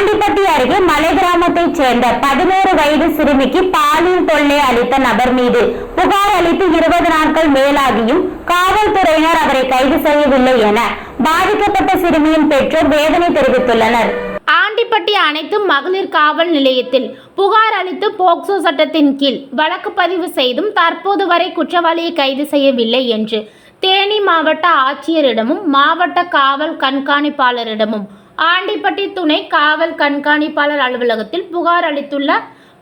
ஆண்டிப்பட்டி அருகே மலை கிராமத்தைச் சேர்ந்த பதினோரு வயது சிறுமிக்கு பாலியல் தொல்லை அளித்த நபர் மீது புகார் அளித்து இருபது நாட்கள் மேலாகியும் காவல்துறையினர் அவரை கைது செய்யவில்லை என பாதிக்கப்பட்ட சிறுமியின் பெற்றோர் வேதனை தெரிவித்துள்ளனர். ஆண்டிப்பட்டி அனைத்து மகளிர் காவல் நிலையத்தில் புகார் அளித்து போக்சோ சட்டத்தின் கீழ் வழக்கு பதிவு செய்தும் தற்போது வரை குற்றவாளியை கைது செய்யவில்லை என்று தேனி மாவட்ட ஆட்சியரிடமும் மாவட்ட காவல் கண்காணிப்பாளரிடமும் ஆண்டிப்பட்டி துணை காவல் கண்காணிப்பாளர் அலுவலகத்தில் புகார் அளித்துள்ள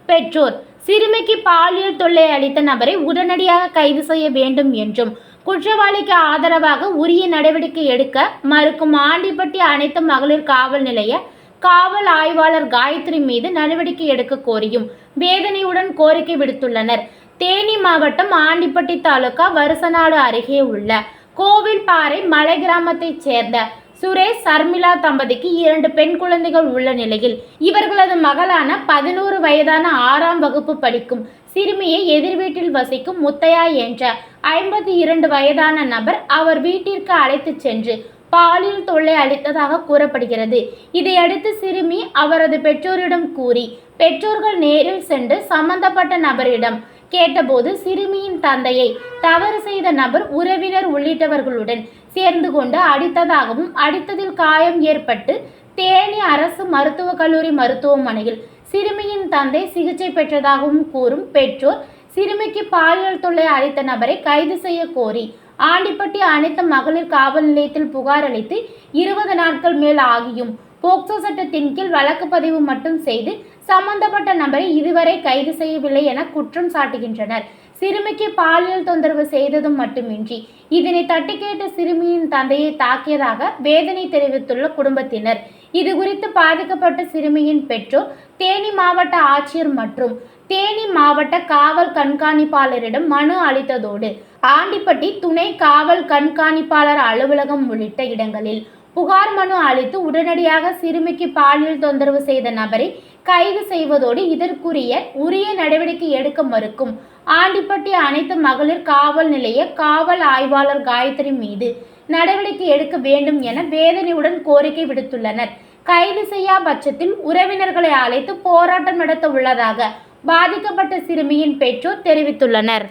பெற்றோர் சிறுமிக்கு பாலியல் தொல்லை அளித்த நபரை உடனடியாக கைது செய்ய வேண்டும் என்றும் குற்றவாளிக்கு ஆதரவாக உரிய நடவடிக்கை எடுக்க மறுக்கும் ஆண்டிப்பட்டி அனைத்து மகளிர் காவல் நிலைய காவல் ஆய்வாளர் காயத்ரி மீது நடவடிக்கை எடுக்க கோரியும் வேதனையுடன் கோரிக்கை விடுத்துள்ளனர். தேனி மாவட்டம் ஆண்டிப்பட்டி தாலுகா வருசநாடு அருகே உள்ள கோவில்பாறை மலை கிராமத்தைச் சேர்ந்த சுரேஷ் சர்மிளா தம்பதிக்கு இரண்டு பெண் குழந்தைகள் உள்ள நிலையில் இவர்களது மகளான பதினோரு வயதான ஆறாம் வகுப்பு படிக்கும் சிறுமியை எதிர் வீட்டில் வசிக்கும் முத்தையா என்ற ஐம்பத்தி இரண்டு வயதான நபர் அவர் வீட்டிற்கு அழைத்துச் சென்று பாலியல் தொல்லை அளித்ததாக கூறப்படுகிறது. இதையடுத்து சிறுமி அவரது பெற்றோரிடம் கூறி பெற்றோர்கள் நேரில் சென்று சம்பந்தப்பட்ட நபரிடம் கேட்டபோது சிறுமியின் தந்தையை தவறு செய்த நபர் உறவினர் உள்ளிட்டவர்களுடன் சேர்ந்து கொண்டு அடித்ததாகவும் அடித்ததில் காயம் ஏற்பட்டு தேனி அரசு மருத்துவக் கல்லூரி மருத்துவமனையில் சிறுமியின் தந்தை சிகிச்சை பெற்றதாகவும் கூறும் பெற்றோர் சிறுமிக்கு பாலியல் தொல்லை அளித்த நபரை கைது செய்ய கோரி ஆண்டிப்பட்டி அனைத்து மகளிர் காவல் நிலையத்தில் புகார் அளித்து இருபது நாட்கள் மேல் ஆகியும் போக்சோ சட்டத்தின் கீழ் வழக்கு பதிவு மட்டும் செய்து சம்பந்தப்பட்ட நபரை இதுவரை கைது செய்யவில்லை என குற்றம் சாட்டுகின்றனர். சிறுமிக்கு பாலியல் தொந்தரவு செய்ததும் மட்டுமின்றி இதனை தட்டி கேட்ட சிறுமியின் தந்தையை தாக்கியதாக வேதனை தெரிவித்துள்ள குடும்பத்தினர். இது குறித்து பாதிக்கப்பட்ட சிறுமியின் பெற்றோர் தேனி மாவட்ட ஆட்சியர் மற்றும் தேனி மாவட்ட காவல் கண்காணிப்பாளரிடம் மனு அளித்ததோடு ஆண்டிப்பட்டி துணை காவல் கண்காணிப்பாளர் அலுவலகம் உள்ளிட்ட இடங்களில் புகார் மனு அளித்து உடனடியாக சிறுமிக்கு பாலியல் தொந்தரவு செய்த நபரை கைது செய்வதோடு இதற்குரிய உரிய நடவடிக்கை எடுக்க மறுக்கும். ஆண்டிப்பட்டி அனைத்து மகளிர் காவல் நிலைய காவல் ஆய்வாளர் காயத்ரி மீது நடவடிக்கை எடுக்க வேண்டும் என வேதனையுடன் கோரிக்கை விடுத்துள்ளனர். கைது செய்யா பட்சத்தில் உறவினர்களை அழைத்து போராட்டம் நடத்த உள்ளதாக பாதிக்கப்பட்ட சிறுமியின் பெற்றோர் தெரிவித்துள்ளனர்.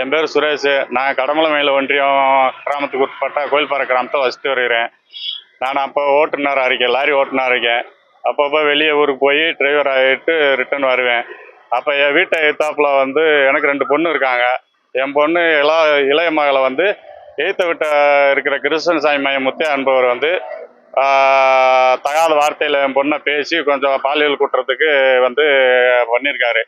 என் பேர் சுரேஷ். நான் கடமலமேல ஒன்றியம் கிராமத்துக்கு உட்பட்ட கோயில்பாறை கிராமத்தை வசித்து வருகிறேன். நான் அப்போ ஓட்டுநராக இருக்கேன் லாரி ஓட்டுநராக இருக்கேன் அப்பப்போ வெளியே ஊருக்கு போய் டிரைவர் ஆகிட்டு ரிட்டர்ன் வருவேன். அப்போ என் வீட்டை எத்தாப்பில் வந்து எனக்கு ரெண்டு பொண்ணு இருக்காங்க. என் பொண்ணு இளா இளைய மகளை வந்து எய்த்த விட்ட இருக்கிற கிருஷ்ணசாமி மையம் முத்தையா என்பவர் வந்து தகாத வார்த்தையில் என் பொண்ணை பேசி கொஞ்சம் பாலியல் குற்றத்துக்கு வந்து பண்ணியிருக்காரு.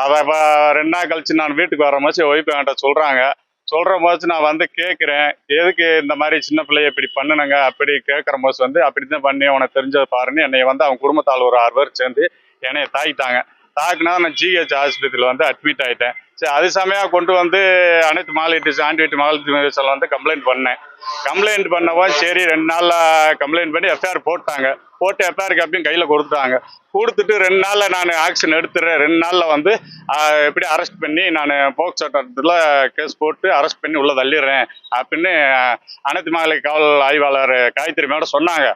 அதை இப்போ ரெண்டு நாள் கழிச்சு நான் வீட்டுக்கு வர மாதிரி ஒய்ஃப் என்கிட்ட சொல்கிறாங்க சொல்கிற போது நான் வந்து கேட்குறேன் எதுக்கு இந்த மாதிரி சின்ன பிள்ளைய இப்படி பண்ணுனங்க? அப்படி கேட்குற போது வந்து அப்படி தான் பண்ணி உனக்கு தெரிஞ்சதை பாருன்னு என்னை வந்து அவங்க குடும்பத்தால் ஒரு ஆறு பேர் சேர்ந்து என்னைய தாக்கிட்டாங்க தாக்குனா நான் ஜிஹெச் ஆஸ்பத்திரியில் வந்து அட்மிட் ஆகிட்டேன் சரி அது சமயம் கொண்டு வந்து அனைத்து மாலிட்டிஸ் ஆண்டிவேட்டு மாலிட்டிஸில் வந்து கம்ப்ளைண்ட் பண்ணேன். கம்ப்ளைண்ட் பண்ணவோ சரி ரெண்டு நாளில் கம்ப்ளைண்ட் பண்ணி எஃப்ஐஆர் போட்டாங்க. போட்டு எஃப்ஐஆர் காப்பியும் கையில் கொடுத்துட்டாங்க. கொடுத்துட்டு ரெண்டு நாளில் நான் ஆக்ஷன் எடுத்துறேன். ரெண்டு நாளில் வந்து எப்படி அரெஸ்ட் பண்ணி நான் போக்சோ சட்டத்தில் கேஸ் போட்டு அரெஸ்ட் பண்ணி உள்ளே தள்ளிடுறேன் அப்படின்னு அனைத்து மகளிர் காவல் ஆய்வாளர் காயத்ரி மேடம் சொன்னாங்க.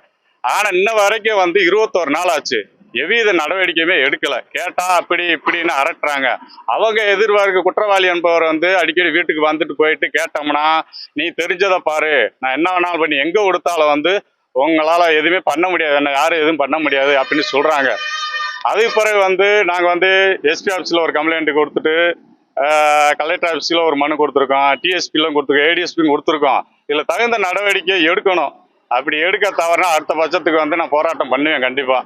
ஆனால் இன்ன வரைக்கும் வந்து இருபத்தோரு நாள் ஆச்சு. எவ்வித நடவடிக்கையுமே எடுக்கலை. கேட்டால் அப்படி இப்படின்னு அரட்டுறாங்க. அவங்க எதிர்பார்க்க குற்றவாளி என்பவர் வந்து அடிக்கடி வீட்டுக்கு வந்துட்டு போயிட்டு கேட்டோம்னா நீ தெரிஞ்சதை பாரு. நான் என்ன வேணாலும் பண்ணி எங்கே கொடுத்தாலும் வந்து உங்களால் எதுவுமே பண்ண முடியாது. என்ன யாரும் எதுவும் பண்ண முடியாது அப்படின்னு சொல்கிறாங்க அதுக்கு பிறகு வந்து நாங்கள் வந்து எஸ்பி ஆஃபீஸில் ஒரு கம்ப்ளைண்ட் கொடுத்துட்டு கலெக்டர் ஆஃபீஸில் ஒரு மனு கொடுத்துருக்கோம். டிஎஸ்பிலும் கொடுத்துருக்கோம். ஏடிஎஸ்பியும் கொடுத்துருக்கோம். இதில் தகுந்த நடவடிக்கை எடுக்கணும். அப்படி எடுக்க தவறுனா அடுத்த பட்சத்துக்கு வந்து நான் போராட்டம் பண்ணுவேன் கண்டிப்பாக